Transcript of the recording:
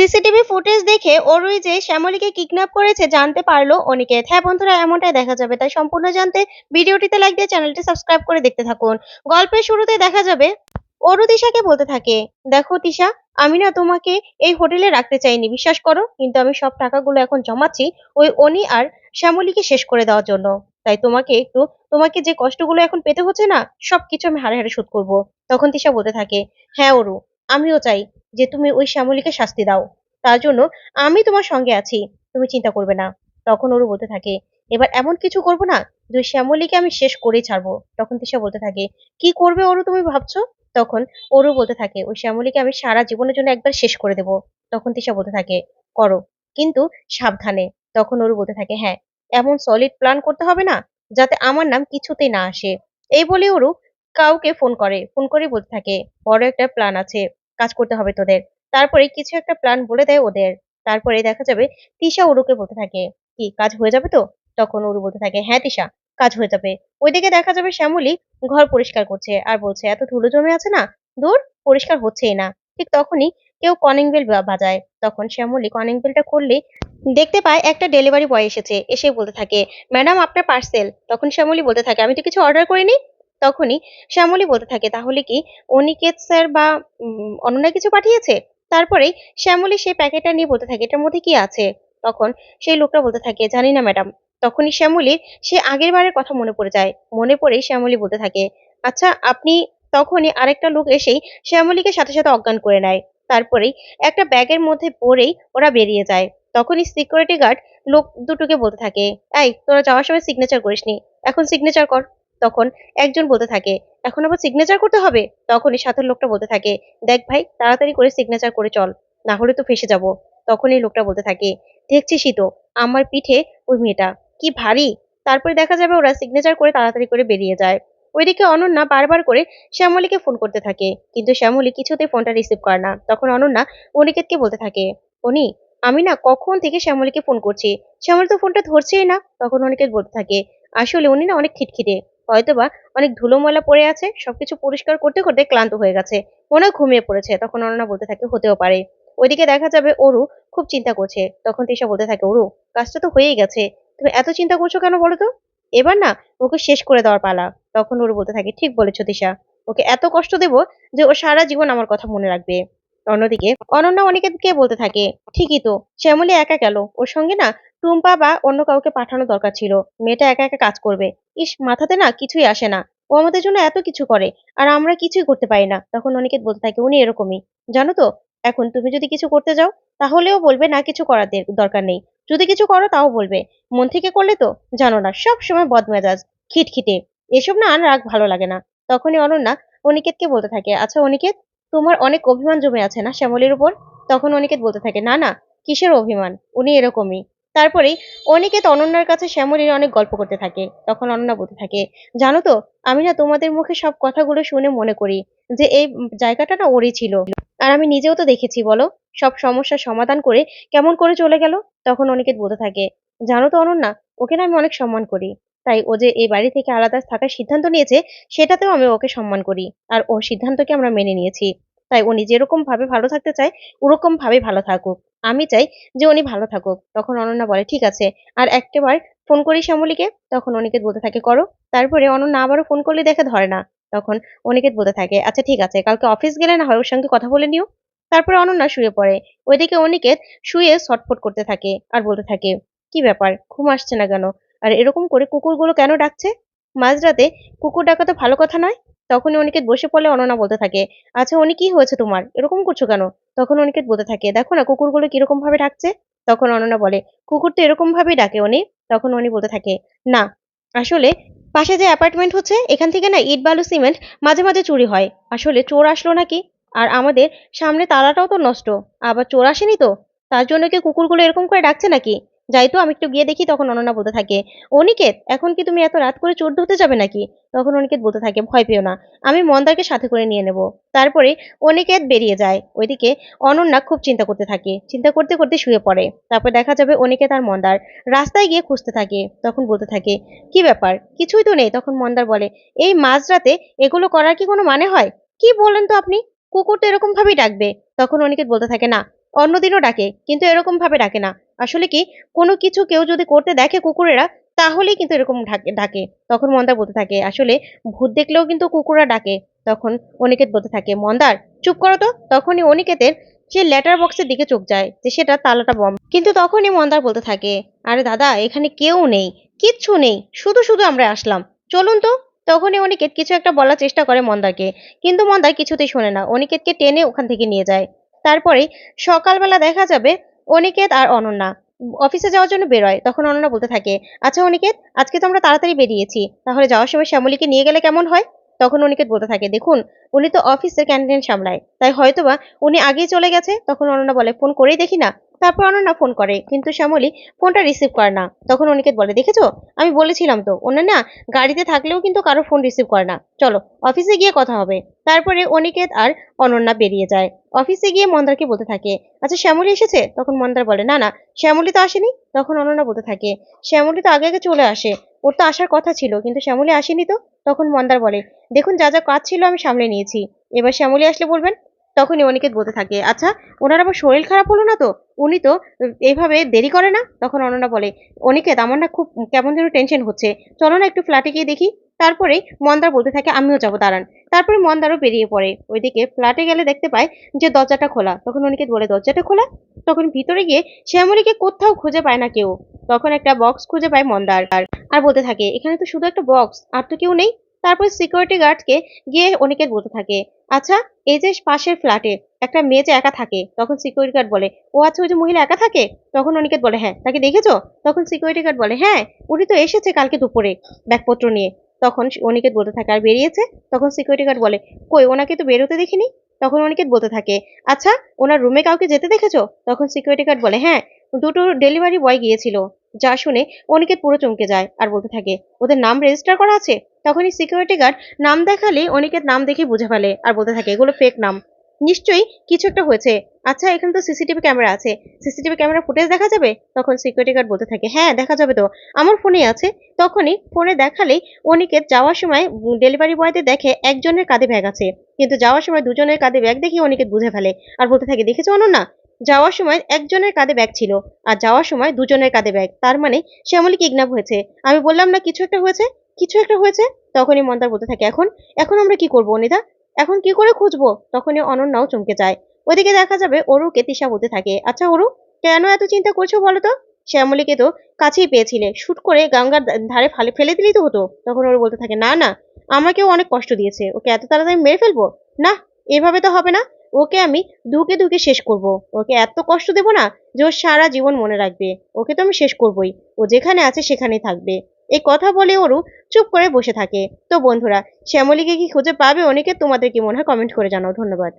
CCTV footage দেখে অরুই যে শ্যামলীকে kidnap করেছে জানতে পারল অনিকেত। হ্যাঁ বন্ধুরা, এমনটাই দেখা যাবে। তাই সম্পূর্ণ জানতে ভিডিওটিতে লাইক দিয়ে চ্যানেলটি সাবস্ক্রাইব করে দেখতে থাকুন। গল্পের শুরুতে দেখা যাবে, অরু তিশাকে বলতে থাকে, দেখো তিশা, আমি না তোমাকে এই হোটেলে রাখতে চাইনি। বিশ্বাস করো, কিন্তু আমি সব টাকাগুলো এখন জমাচ্ছি ওই অনি আর শ্যামলীকে শেষ করে দেওয়ার জন্য। তাই তোমাকে একটু, তোমাকে যে কষ্টগুলো এখন পেতে হচ্ছে না, সবকিছু আমি হারে হারে শোধ করব। তখন তিশা বলতে থাকে হ্যাঁ অরু আমিও চাই যে তুমি ওই শ্যামলীকে শাস্তি দাও। তার জন্য আমি তোমার সঙ্গে আছি, তুমি চিন্তা করবে না। তখন ওরু বলতে থাকে, এবার এমন কিছু করব না যে শ্যামলীকে আমি শেষ করেই ছাড়বো। তখন তিশা বলতে থাকে, কি করবে ওরু তুমি ভাবছ? তখন ওরু বলতে থাকে, ওই শ্যামলীকে আমি সারা জীবনের জন্য একবার শেষ করে দেব। তখন তিশা বলতে থাকে, করো। কিন্তু সাবধানে, তখন ওরু বলতে থাকে হ্যাঁ এমন সলিড প্ল্যান করতে হবে না যাতে আমার নাম কিছুতেই না আসে। এই বলে ওরু কাউকে ফোন করে ফোন করে বলতে থাকে, বড় একটা প্ল্যান আছে। কাজ করতে হবে তোদের। তারপরে কিছু একটা প্ল্যান বলে দেয় ওদের। তারপরে দেখা যাবে তিশা উরুকে বলতে থাকে, কি, কাজ হয়ে যাবে তো? তখন উরু বলতে থাকে হ্যাঁ তিশা, কাজ হয়ে যাবে। ওইদিকে দেখা যাবে শ্যামলী ঘর পরিষ্কার করছে আর বলছে, এত ধুলো জমে আছে না? দূর, পরিষ্কার হচ্ছেই না। ঠিক তখনই কেউ কলিং বেল বাজায়। তখন শ্যামলী কলিং বেলটা করলে দেখতে পায় একটা ডেলিভারি বয় এসেছে। এসে বলতে থাকে ম্যাডাম আপনার পার্সেল তখন শ্যামলী বলতে থাকে, আমি তো কিছু অর্ডার করিনি। তখনই শ্যামলী বলতে থাকে, তাহলে কি অনিকেত স্যার বা অনন্যা কিছু পাঠিয়েছে? তারপরেই শ্যামলী সেই প্যাকেটটা নিয়ে বলতে থাকে, এটার মধ্যে কি আছে? তখন সেই লোকটা বলতে থাকে, জানি না ম্যাডাম। তখনই শ্যামলীর সে আগের বারের কথা মনে পড়ে যায়, মনে পড়েই শ্যামলী বলতে থাকে আচ্ছা আপনি তখনই আরেকটা লোক এসেই শ্যামলীকে সাথে সাথে অজ্ঞান করে নেয়। তারপরেই একটা ব্যাগের মধ্যে পরেই ওরা বেরিয়ে যায়। তখনই সিকিউরিটি গার্ড লোক দুটোকে বলতে থাকে, এই, তোরা যাওয়ার সময় সিগনেচার করিসনি। এখন সিগনেচার কর। তখন একজন বলতে থাকে, এখন আবার সিগনেচার করতে হবে? তখনই সাথের লোকটা বলতে থাকে, দেখ ভাই, তাড়াতাড়ি করে সিগনেচার করে চল, না হলে তো ফেসে যাব। তখনই লোকটা বলতে থাকে, দেখছিসই তো, আমার পিঠে ওই মেয়েটা, কি ভারী? তারপরে দেখা যাবে ওরা সিগনেচার করে তাড়াতাড়ি করে বেরিয়ে যায়। ওইদিকে অনন্যা বারবার করে শ্যামলীকে ফোন করতে থাকে, কিন্তু শ্যামলী কিছুতেই ফোনটা রিসিভ করে না। তখন অনন্যা অনিকেতকে বলতে থাকে, অনি, আমি না কখন থেকে শ্যামলীকে ফোন করছি? শ্যামলী তো ফোনটা ধরছেই না। তখন অনিকেত বলতে থাকে, আসলে উনি না অনেক খিটখিটে। হয়তোবা অনেক ধুলো ময়লা পড়ে আছে, সবকিছু পরিষ্কার করতে করতে ক্লান্ত হয়ে গেছে। মনে ঘুমিয়ে পড়েছে, তখন অনন্যা বলতে থাকে, হতেও পারে। ওইদিকে দেখা যাবে অরু খুব চিন্তা করছে, তখন তিশা বলতে থাকে, অরু, কাজটা তো হয়েই গেছে। তুমি এত চিন্তা করছ কেন বলো তো? এবার না, ওকে শেষ করে দেওয়ার পালা। তখন ওরু বলতে থাকে, ঠিক বলেছ তিশা, ওকে এত কষ্ট দেব যে ও সারা জীবন আমার কথা মনে রাখবে। অন্যদিকে অনন্যা অনিকেতকে বলতে থাকে, ঠিকই তো, শ্যামলী একা গেল, ওর সঙ্গে না টুম্পা বা অন্য কাউকে পাঠানো দরকার ছিল। মেয়েটা একা একা কাজ করবে। ইস, মাথাতে না কিছুই আসে না। ও আমাদের জন্য এত কিছু করে, আর আমরা কিছুই করতে পারি না। তখন অনিকেত বলতে থাকে, উনি এরকমই। জানো তো, এখন তুমি যদি কিছু করতে যাও তাহলেও বলবে, না, কিছু করার দরকার নেই। যদি কিছু করো, তাও বলবে। মন থেকে করলে তো, জানো না, সব সময় বদমেজাজ, খিটখিটে। এসব না আর রাগ ভালো লাগে না। তখনই অনন্যা অনিকেতকে বলতে থাকে আচ্ছা অনিকেত, তোমার অনেক অভিমান জমে আছে না শ্যামলীর উপর? তখন অনিকেত বলতে থাকে, না না, কিসের অভিমান? উনি এরকমই। তারপরেই অনিকেত অনন্যার কাছে শ্যামলীর অনেক গল্প করতে থাকে, তখন অনন্যা বলতে থাকে, জানো তো, আমি না তোমাদের মুখে সব কথাগুলো শুনে মনে করি যে এই জায়গাটা না ওরই ছিল। আর আমি নিজেও তো দেখেছি, বলো, সব সমস্যার সমাধান করে কেমন করে চলে গেল? তখন অনিকেত বলতে থাকে, জানো তো অনন্যা, ওকে না আমি অনেক সম্মান করি। তাই ও যে এই বাড়ি থেকে আলাদা থাকার সিদ্ধান্ত নিয়েছে, সেটাতেও আমি ওকে সম্মান করি। আর ওর সিদ্ধান্তকে আমরা মেনে নিয়েছি। তাই উনি যেরকম ভাবে ভালো থাকতে চায়, ওরকম ভাবে ভালো থাকুক। আমি চাই যে উনি ভালো থাকুক। তখন অনন্যা বলে, ঠিক আছে। আর একটাবার ফোন করি শ্যামলীকে, তখন অনিকেত বলতে থাকে, করো। তারপরে অনন্যা আবারও ফোন করলে দেখে ধরে না। তখন অনিকেত বলতে থাকে আচ্ছা ঠিক আছে, কালকে অফিস গেলে না হয় ওর সঙ্গে কথা বলে নিও। তারপরে অনন্যা শুয়ে পড়ে। ওইদিকে অনিকেত শুয়ে ছটফট করতে থাকে আর বলতে থাকে, কি ব্যাপার? ঘুম আসছে না কেন? আর এরকম করে কুকুরগুলো কেন ডাকছে? মাঝরাতে কুকুর ডাকা তো ভালো কথা নয়। তখনই অনিকেত বসে পড়লে অননা বলতে থাকে আচ্ছা উনি কি হয়েছে তোমার? এরকম করছ কেন? তখন অনিকেত বলতে থাকে, দেখো না, কুকুরগুলো কীরকম ভাবে ডাকছে? তখন অননা বলে, কুকুর তো এরকম ভাবেই ডাকে উনি তখন উনি বলতে থাকে, না, আসলে পাশে যে অ্যাপার্টমেন্ট হচ্ছে, এখান থেকে না ইট, বালু, সিমেন্ট মাঝে মাঝে চুরি হয়। আসলে চোর আসলো নাকি? আর আমাদের সামনে তালাটাও তো নষ্ট, আবার চোর আসেনি তো? তার জন্য কি কুকুরগুলো এরকম করে ডাকছে নাকি? যাই তো, আমি একটু গিয়ে দেখি, তখন অনন্যা বলতে থাকে, অনিকেত, এখন কি তুমি এত রাত করে চোর ধরতে যাবে নাকি? তখন অনিকেত বলতে থাকে, ভয় পেও না, আমি মন্দারকে সাথে করে নিয়ে নেব। তারপরে অনিকেত বেরিয়ে যায়। ওইদিকে অনন্যা খুব চিন্তা করতে থাকে, চিন্তা করতে করতে শুয়ে পড়ে। তারপর দেখা যাবে অনিকেত আর মন্দার রাস্তায় গিয়ে খুঁজতে থাকে, তখন বলতে থাকে, কি ব্যাপার? কিছুই তো নেই। তখন মন্দার বলে, এই মাঝরাতে এগুলো করার কি কোনো মানে হয়? কি বলেন তো আপনি? কুকুর তো এরকম ভাবেই ডাকবে। তখন অনিকেত বলতে থাকে, না, অন্যদিনও ডাকে, কিন্তু এরকম ভাবে ডাকে না। আসলে কি, কোনো কিছু কেউ যদি করতে দেখে কুকুরেরা, তাহলেই কিন্তু এরকম ডাকে। তখন মন্দার বলতে থাকে, আসলে ভূত দেখলেও কিন্তু কুকুররা ডাকে। তখন অনিকেত বলতে থাকে, মন্দার, চুপ করো তো। তখনই অনিকেতের সেই লেটার বক্সের দিকে চোখ যায় যে সেটা তালাটা বম। কিন্তু তখনই মন্দার বলতে থাকে, আরে দাদা, এখানে কেউ নেই, কিচ্ছু নেই, শুধু শুধু আমরা আসলাম। চলুন তো। তখনই অনিকেত কিছু একটা বলার চেষ্টা করে মন্দাকে কিন্তু মন্দার কিছুতেই শোনে না। অনিকেতকে টেনে ওখান থেকে নিয়ে যায়। তারপরে সকালবেলা দেখা যাবে অনিকেত আর অনন্যা। অফিসে যাওয়ার জন্য বেরোয়, তখন অনন্যা বলতে থাকে আচ্ছা অনিকেত, আজকে তো আমরা তাড়াতাড়ি বেরিয়েছি, তাহলে যাওয়ার সময় শ্যামলীকে নিয়ে গেলে কেমন হয়? তখন অনিকেত বলতে থাকে, দেখুন, উনি তো অফিসের ক্যান্টিন সামলায়, তাই হয়তোবা উনি আগেই চলে গেছে। তখন অনন্যা বলে, ফোন করেই দেখি না। তারপর অনন্যা ফোন করে, কিন্তু শ্যামলী ফোনটা রিসিভ করে না। তখন অনিকেত বলে, দেখেছ? আমি বলেছিলাম তো ওনার না গাড়িতে থাকলেও কিন্তু কারও ফোন রিসিভ করে না। চলো, অফিসে গিয়ে কথা হবে। তারপরে অনিকেত আর অনন্যা বেরিয়ে যায়। অফিসে গিয়ে মন্দারকে বলতে থাকে আচ্ছা শ্যামলী এসেছে? তখন মন্দার বলে, না না, শ্যামলী তো আসেনি। তখন অনন্যা বলতে থাকে, শ্যামলী তো আগে আগে চলে আসে, ওর তো আসার কথা ছিল, কিন্তু শ্যামলী আসেনি তো? তখন মন্দার বলে, দেখুন, যা যা কাজ ছিল আমি সামলে নিয়েছি, এবার শ্যামলী আসলে বলবেন? তখনই অনিকেত বলতে থাকে আচ্ছা ওনার আবার শরীর খারাপ হলো না তো? উনি তো এইভাবে দেরি করে না? তখন অনন্যা বলে, অনিকেত, আমার না খুব কেমন যেন টেনশন হচ্ছে। চলো না একটু ফ্ল্যাটে গিয়ে দেখি। তারপরে মন্দার বলতে থাকে, আমিও যাব, দাঁড়ান। তারপরে মন্দারও বেরিয়ে পড়ে। ওইদিকে ফ্ল্যাটে গেলে দেখতে পায় যে দরজাটা খোলা। তখন অনিকেত বলে, দরজাটা খোলা? তখন ভিতরে গিয়ে শ্যামলীকে কোথাও খুঁজে পায় না কেউ। তখন একটা বক্স খুঁজে পায় মন্দার। আর বলতে থাকে, এখানে তো শুধু একটা বক্স আর তো কেউ নেই? তারপর সিকিউরিটি গার্ডকে গিয়ে অনিকেত বলতে থাকে আচ্ছা এই যে পাশের ফ্ল্যাটে একটা মেয়ে যে একা থাকে, তখন সিকিউরিটি গার্ড বলে, ও আচ্ছা ওই যে মহিলা একা থাকে? তখন অনিকেত বলে হ্যাঁ তাকে দেখেছ? তখন সিকিউরিটি গার্ড বলে হ্যাঁ উনি তো এসেছে কালকে দুপুরে ব্যাগপত্র নিয়ে। তখন অনিকেত বলতে থাকে, আর বেরিয়েছে? তখন সিকিউরিটি গার্ড বলে, কই, ওনাকে তো বেরোতে দেখিনি? তখন অনিকেত বলতে থাকে আচ্ছা ওনার রুমে কাউকে যেতে দেখেছ? তখন সিকিউরিটি গার্ড বলে হ্যাঁ দুটো ডেলিভারি বয় গিয়েছিল। যা শুনে অনিকেত পুরো চমকে যায় আর বলতে থাকে, ওদের নাম রেজিস্টার করা আছে? তখনই সিকিউরিটি গার্ড নাম দেখালে অনিকেত নাম দেখে বুঝে ফেলে আর বলতে থাকে, এগুলো ফেক নাম। নিশ্চয়ই কিছু একটা হয়েছে। আচ্ছা এখানে তো সিসিটিভি ক্যামেরা আছে। সিসিটিভি ক্যামেরা ফুটেজ দেখা যাবে? তখন সিকিউরিটি গার্ড বলতে থাকে হ্যাঁ দেখা যাবে তো। আমার ফোনে আছে। তখনই ফোনে দেখালেই অনিকেত যাওয়ার সময় ডেলিভারি বয়দের দেখে একজনের কাঁধে ব্যাগ আছে। কিন্তু যাওয়ার সময় দুজনের কাঁধে ব্যাগ দেখে অনিকেত বুঝে ফেলে আর বলতে থাকে, দেখেছ অনন্যা? যাওয়ার সময় একজনের কাঁধে ব্যাগ ছিল আর যাওয়ার সময় দুজনের কাঁধে ব্যাগ তার মানে শ্যামলী কিডন্যাপ হয়েছে। আমি বললাম, না, কিছু একটা হয়েছে? কিছু একটা হয়েছে? তখনই মন্দার বলতে থাকে, এখন এখন আমরা কি করব অনিদা এখন কি করে খুঁজবো? তখনই অনন্যাও চমকে যায়। ওদিকে দেখা যাবে অরুকে তিশা বলতে থাকে আচ্ছা অরু, কেন এত চিন্তা করছ বলো তো? শ্যামলীকে তো কাছেই পেয়েছিলে। শুট করে গঙ্গার ধারে ফালে ফেলে দিলেই তো হতো। তখন ওর বলতে থাকে, না না, আমাকেও অনেক কষ্ট দিয়েছে। ওকে এত তাড়াতাড়ি মেরে ফেলব? না, এভাবে তো হবে না। ওকে আমি ধুকে ধুকে শেষ করব। ওকে এত কষ্ট দেব না যে ওর সারা জীবন মনে রাখবে। ওকে তো আমি শেষ করবই। ও যেখানে আছে সেখানেই থাকবে। এই কথা বলে ওরু চুপ করে বসে থাকে। তো বন্ধুরা, শ্যামলীকে কি খুঁজে পাবে? অনেকে তোমাদের কি মনে হয় কমেন্ট করে জানাও। ধন্যবাদ।